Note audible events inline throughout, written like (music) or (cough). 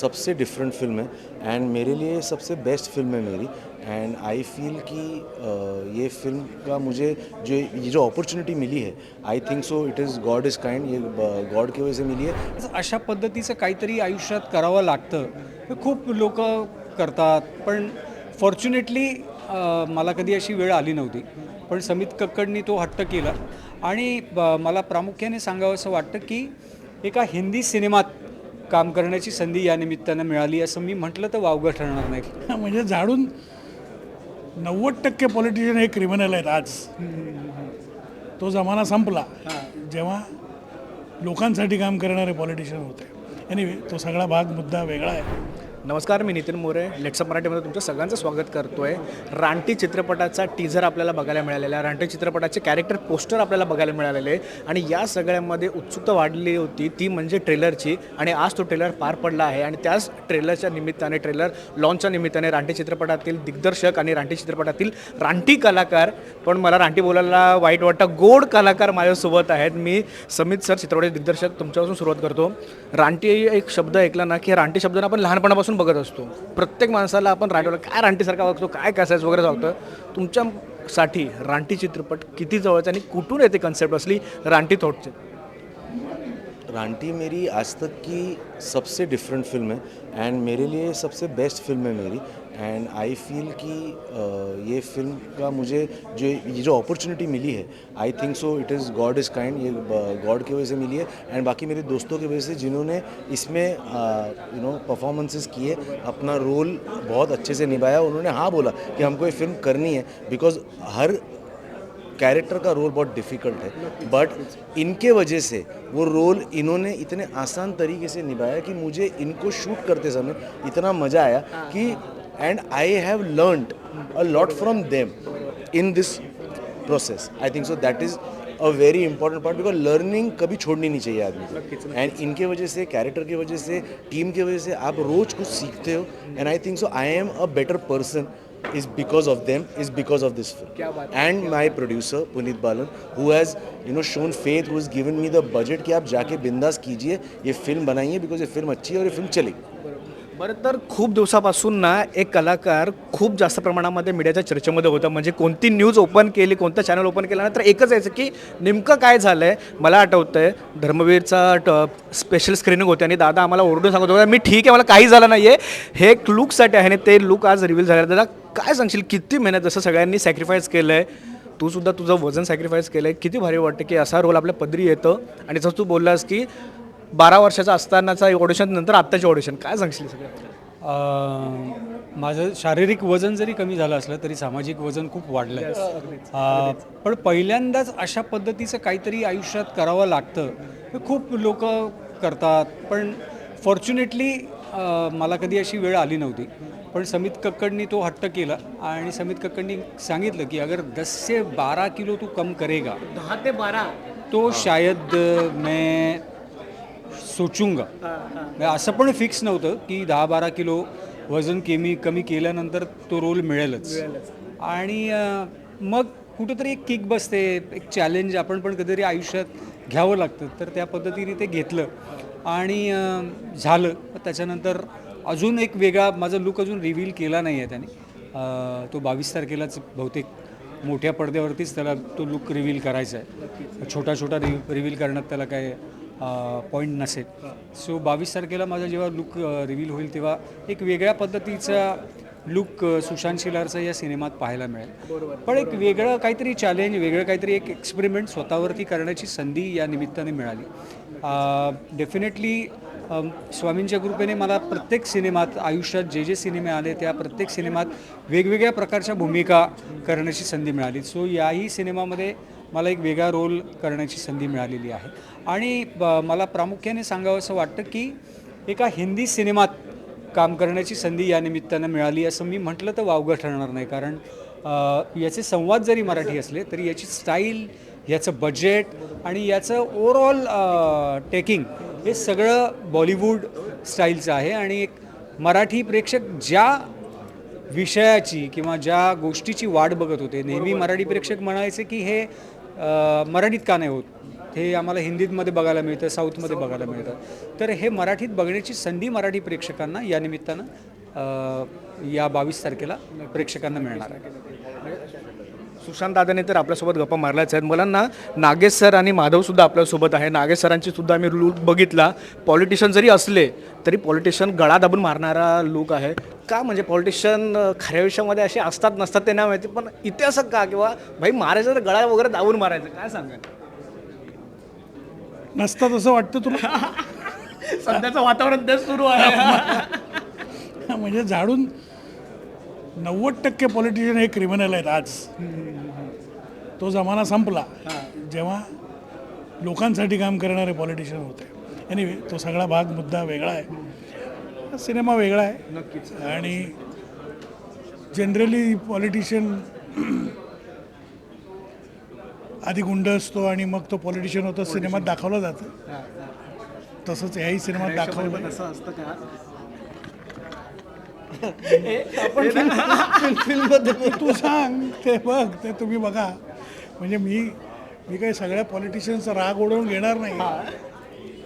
सबसे different film है end मेरे लिए सबसे बेस्ट फिल्म है मेरी एंड आई फील कि ये फिल्म का मुझे जो ये जो अपॉर्चुनिटी मिली है I think so it is God is kind ये गॉड की वजह से मिली है। अशा पद्धतीचं काहीतरी आयुष्यात करावं लागतं खूप लोक करतात पण फॉर्च्युनेटली मला कधी अशी वेळ आली नव्हती पण समित कक्कडनी तो हट्ट केला आणि ब- मला प्रामुख्याने सांगावं असं वाटतं की एका हिंदी सिनेमात काम करण्याची संधी या निमित्तानं मिळाली असं मी म्हटलं तर वावगं ठरणार नाही. म्हणजे झाडून नव्वद टक्के पॉलिटिशियन हे क्रिमिनल आहेत आज. तो जमाना संपला. जेव्हा लोकांसाठी काम करणारे पॉलिटिशियन होते. एनिवे तो सगळा भाग मुद्दा वेगळा आहे. नमस्कार मी नितीन मोरे. लेट्सअप मराठीमध्ये तुमचं सगळ्यांचं स्वागत करतो आहे रानटी चित्रपटाचा टीझर आपल्याला बघायला मिळालेला आहे. रानटी चित्रपटाचे कॅरेक्टर पोस्टर आपल्याला बघायला मिळालेले आहे. आणि या सगळ्यामध्ये उत्सुकता वाढली होती ती म्हणजे ट्रेलरची आणि आज तो ट्रेलर पार पडला आहे. आणि त्याच ट्रेलरच्या निमित्ताने ट्रेलर लॉन्चच्या निमित्ताने रानटी चित्रपटातील दिग्दर्शक आणि रानटी चित्रपटातील रानटी कलाकार पण मला रानटी बोलायला वाईट वाटतं गोड कलाकार माझ्यासोबत आहेत. मी समित सर चित्रपटाचे दिग्दर्शक तुमच्यापासून सुरुवात करतो. रानटी एक शब्द ऐकला ना की रानटी शब्द आपण लहानपणापासून बघत असतो. प्रत्येक माणसाला आपण रांटीवर काय रानटीसारखा बघतो काय कसायचं वगैरे सांगतो तुमच्यासाठी रानटी चित्रपट किती जवळचा आणि कुठून येते कन्सेप्ट असली रानटी थॉटचे? रांटी मेरी आज तक की सबसे डिफरेंट फिल्म है. एंड मेरे लिए सबसे बेस्ट फिल्म है मेरी. एंड आई फील कि ये फ़िल्म का मुझे जो ये जो अपॉर्चुनिटी मिली है I think so it is God is kind ये गॉड की वजह से मिली है। एंड बाकी मेरे दोस्तों की वजह से जिन्होंने इसमें यू नो परफॉर्मेंसेस किए, अपना रोल बहुत अच्छे से निभाया, उन्होंने हाँ बोला कि हमको ये फ़िल्म करनी है बिकॉज़ हर कैरेक्टर का रोल बहुत डिफ़िकल्ट है। बट इनके वजह से वो रोल इन्होंने इतने आसान तरीके से निभाया कि मुझे इनको शूट करते समय इतना मज़ा आया कि and I have learned a lot from them in this process I think so that is a very important part because learning कभी छोड़नी नहीं चाहिए आदमी को एंड इनके वजह से कैरेक्टर की वजह से टीम की वजह से आप रोज कुछ सीखते हो and I think so I am a better person is because of them is because of this film and my producer Puneet Balan who has you know shown faith who has given me the budget कि आप जाके बिंदास कीजिए ये film बनाइए because ये film अच्छी है और ये फिल्म चलेगी बरं तर खूप दिवसापासून ना एक कलाकार खूप जास्त प्रमाणामध्ये मीडियाच्या चर्चेमध्ये होता. म्हणजे कोणती न्यूज ओपन केली कोणतं चॅनल ओपन केलं ना तर एकच यायचं की नेमकं काय झालं आहे मला आठवतं आहे धर्मवीरचा स्पेशल स्क्रीनिंग होते आणि दादा आम्हाला ओरडून सांगत होता मी ठीक आहे मला काही झालं नाही आहे हे एक लुकसाठी आहे आणि ते लुक आज रिव्हील झालं दादा काय सांगशील किती मेहनत जसं सगळ्यांनी सॅक्रिफाईस केलं आहे तू सुद्धा तुझं वजन सॅक्रिफाईस केलं आहे किती भारी वाटतं की असा रोल आपल्या पदरी येतं. आणि जसं तू बोललास की बारा वर्षाचा असतानाचा ऑडिशन नंतर आत्ताचे ऑडिशन काय सांगशील सगळं? माझं शारीरिक वजन जरी कमी झालं असलं तरी सामाजिक वजन खूप वाढलं आहे पण पहिल्यांदाच अशा पद्धतीचं काहीतरी आयुष्यात करावं लागतं. हे खूप लोक करतात पण फॉर्च्युनेटली मला कधी अशी वेळ आली नव्हती. पण समित कक्कडनी तो हट्ट केला आणि समित कक्कडनी सांगितलं की अगर दस से बारा किलो तू कम करेगा. दहा ते बारा. तो शायद मैं सोचूंगा. म्हणजे असं पण फिक्स नव्हतं की दहा बारा किलो वजन कमी कमी केल्यानंतर तो रोल मिळेलच. आणि मग कुठंतरी एक किक बसते एक चॅलेंज आपण पण कधीतरी आयुष्यात घ्यावं लागतं. तर त्या पद्धतीने ते घेतलं. आणि झालं. त्याच्यानंतर अजून एक वेगळा माझा लुक अजून रिव्हील केला नाही आहे त्याने तो बावीस तारखेलाच बहुतेक मोठ्या पडद्यावरतीच त्याला तो लुक रिव्हील करायचा आहे. छोटा छोटा रि रिव्हील करण्यात त्याला काय पॉईंट नसेल. सो बावीस तारखेला माझा जेव्हा लुक रिव्हील होईल तेव्हा एक वेगळ्या पद्धतीचा लुक सुशांत शिलारचा या सिनेमात पाहायला मिळेल. पण एक वेगळं काहीतरी चॅलेंज वेगळं काहीतरी एक एक्सपेरिमेंट स्वतःवरती करण्याची संधी या निमित्ताने मिळाली. डेफिनेटली स्वामींच्या कृपेने मला प्रत्येक सिनेमात आयुष्यात जे जे सिनेमे आले त्या प्रत्येक सिनेमात वेगवेगळ्या प्रकारच्या भूमिका करण्याची संधी मिळाली. सो याही सिनेमामध्ये मला एक वेगळा रोल करण्याची संधी मिळालेली आहे. आणि ब- मला प्रामुख्याने सांगावं असं वाटतं की एका हिंदी सिनेमात काम करण्याची संधी या निमित्तानं मिळाली असं मी म्हटलं तर वावगं ठरणार नाही. कारण याचे संवाद जरी मराठी असले तरी याची स्टाईल याचं बजेट आणि याचं ओवरऑल टेकिंग हे सगळं बॉलिवूड स्टाईलचं आहे. आणि एक मराठी प्रेक्षक ज्या विषयाची किंवा ज्या गोष्टीची वाट बघत होते नेहमी मराठी प्रेक्षक म्हणायचे की हे मराठीत का नाही होत? हे आम्हाला हिंदीमध्ये बघायला मिळतं साऊथमध्ये बघायला मिळतं. तर हे मराठीत बघण्याची संधी मराठी प्रेक्षकांना या निमित्तानं या बावीस तारखेला प्रेक्षकांना मिळणार आहे. सुशांत दादाने तर आपल्यासोबत गप्पा मारल्याच आहेत. मला ना नागेश सर आणि माधव सुद्धा आपल्यासोबत आहे. नागेश सरांची सुद्धा आम्ही लूक बघितला. पॉलिटिशियन जरी असले तरी पॉलिटिशियन गळा दाबून मारणारा लूक आहे. का म्हणजे पॉलिटिशियन खऱ्या आयुष्यामध्ये असे असतात नसतात ते नाही माहिती पण इथे असं का? किंवा भाई मारायचं तर गळा वगैरे दाबून मारायचं काय सांगा नसतं तसं वाटतं तुला? (laughs) सध्याचं वातावरण तेच सुरू आहे. (laughs) म्हणजे झाडून नव्वद टक्के पॉलिटिशियन हे क्रिमिनल आहेत आज. तो जमाना संपला. जेव्हा लोकांसाठी काम करणारे पॉलिटिशियन होते. एनिवे तो सगळा भाग मुद्दा वेगळा आहे. सिनेमा वेगळा आहे. नक्कीच. आणि जनरली पॉलिटिशियन आधी गुंड असतो आणि मग तो पॉलिटिशियन होतो सिनेमात दाखवलं जातं. तसंच ह्याही सिनेमात दाखवलं. असं असतं का? तू सांग ते बघ ते तुम्ही बघा. म्हणजे मी मी काही सगळ्या पॉलिटिशियनचा राग ओढवून घेणार नाही.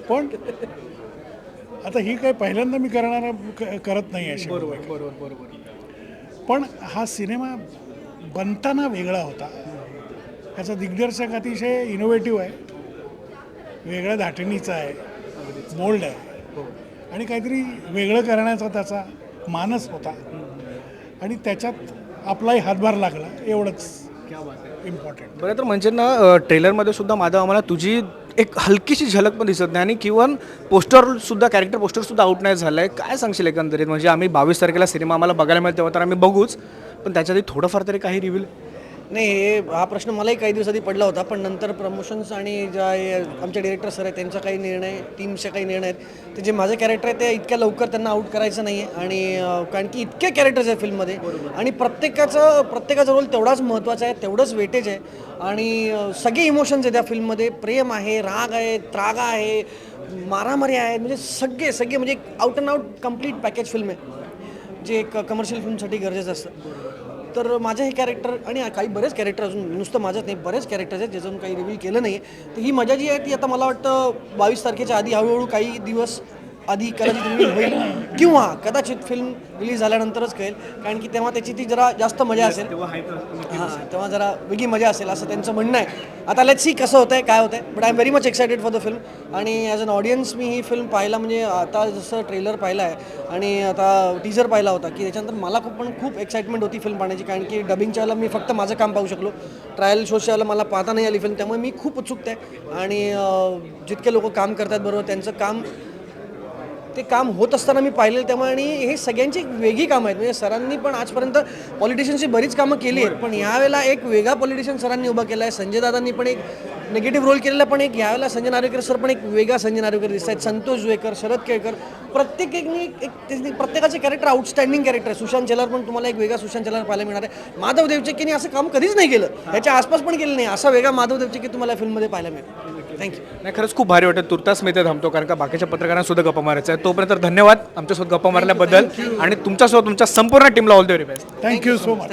पण आता ही काही पहिल्यांदा मी करणारा करत नाही अशी. बरोबर बरोबर बरोबर. पण हा सिनेमा बनताना वेगळा होता. त्याचा दिग्दर्शक अतिशय इनोव्हेटिव्ह आहे. वेगळ्या धाटणीचा आहे. बोल्ड आहे. आणि काहीतरी वेगळं करण्याचा त्याचा मानस होता. आणि त्याच्यात आपलाही हातभार लागला. एवढंच इम्पॉर्टंट बरं तर म्हणजे ना ट्रेलरमध्ये सुद्धा माधव आम्हाला तुझी एक हलकीशी झलक पण दिसत नाही आणि किंवा पोस्टर सुद्धा कॅरेक्टर पोस्टर सुद्धा आउट नाही झालं आहे काय सांगशील एकंदरीत? म्हणजे आम्ही बावीस तारखेला सिनेमा आम्हाला बघायला मिळेल तेव्हा तर आम्ही बघूच. पण त्याच्याआधी थोडंफार तरी काही रिव्हिल नाही हे हा प्रश्न मलाही काही दिवस आधी पडला होता पण नंतर प्रमोशन्स आणि ज्या हे आमचे डिरेक्टर सर आहेत त्यांचा काही निर्णय टीमचे काही निर्णय आहेत ते जे माझे कॅरेक्टर आहे ते इतक्या लवकर त्यांना आउट करायचं नाही आहे आणि कारण की इतके कॅरेक्टर्स आहेत फिल्ममध्ये आणि प्रत्येकाचं प्रत्येकाचा रोल तेवढाच महत्त्वाचा आहे तेवढंच वेटेज आहे. आणि सगळे इमोशन्स आहेत त्या फिल्ममध्ये प्रेम आहे राग आहे त्रागा आहे मारामारी आहे म्हणजे सगळे सगळे म्हणजे out and out complete package film आहे. जे एक कमर्शियल फिल्मसाठी गरजेचं असतं. तर माझं हे कॅरेक्टर आणि काही बरेच कॅरेक्टर अजून नुसतं माझंच नाही बरेच कॅरेक्टर्स आहेत ज्याच्यातून काही रिव्हील केलं नाही तर ही मजा जी आहे ती आता मला वाटतं बावीस तारखेच्या आधी हळूहळू काही दिवस आधी कदाचित रिव्हील होईल. किंवा कदाचित फिल्म रिलीज झाल्यानंतरच कळेल. कारण की तेव्हा त्याची ती जरा जास्त मजा असेल. हां तेव्हा जरा वेगळी मजा असेल असं त्यांचं म्हणणं आहे. आता लेट्स सी कसं होतं आहे काय होतं आहे but I am very much excited for the film आणि ॲज अन ऑडियन्स मी ही फिल्म पाहायला म्हणजे आता जसं ट्रेलर पाहिला आहे आणि आता टीजर पाहिला होता की त्याच्यानंतर मला खूप पण खूप एक्साइटमेंट होती फिल्म पाहण्याची. कारण की डबिंगच्या वेळेला मी फक्त माझं काम पाहू शकलो. ट्रायल शोच्या वेळेला मला पाहता नाही आली फिल्म त्यामुळे मी खूप उत्सुक आहे आणि जितके लोक काम करतात बरोबर त्यांचं काम ते काम होत असताना मी पाहिलेलं त्यामुळे आणि हे सगळ्यांची एक वेगळी कामं आहेत. म्हणजे सरांनी पण आजपर्यंत पॉलिटिशियनची बरीच कामं केली आहेत. पण यावेळेला एक वेगळा पॉलिटिशियन सरांनी उभा केला आहे. संजय दादांनी पण एक निगेटिव्ह रोल केलेला पण एक यावेळेला संजय नार्वेकर सर पण एक वेगळा संजय नार्वेकर दिसत आहेत. संतोष जुवेकर शरद केळकर प्रत्येकनी एक प्रत्येकाचे कॅरेक्टर आउटस्टँडिंग कॅरेक्टर आहे सुशांत चेलार पण तुम्हाला एक वेगळा सुशांत चेलार पाहायला मिळणार आहे. माधव देवचक्कीने असं काम कधीच नाही केलं. ह्याच्या आसपास पण केलं नाही. असा वेगळा माधव देवचक्की तुम्हाला फिल्ममध्ये पाहायला मिळेल. थँक्यू नाही खरंच खूप भारी वाटतं. तुर्तास मी ते थांबतो कारण का बाकीच्या पत्रकारांना सुद्धा गप्पा मारायचं आहे. तोपर्यंत धन्यवाद. आमच्यासोबत गप्पा मारल्याबद्दल आणि तुमच्यासोबत तुमच्या संपूर्ण टीमला all the very best thank you so much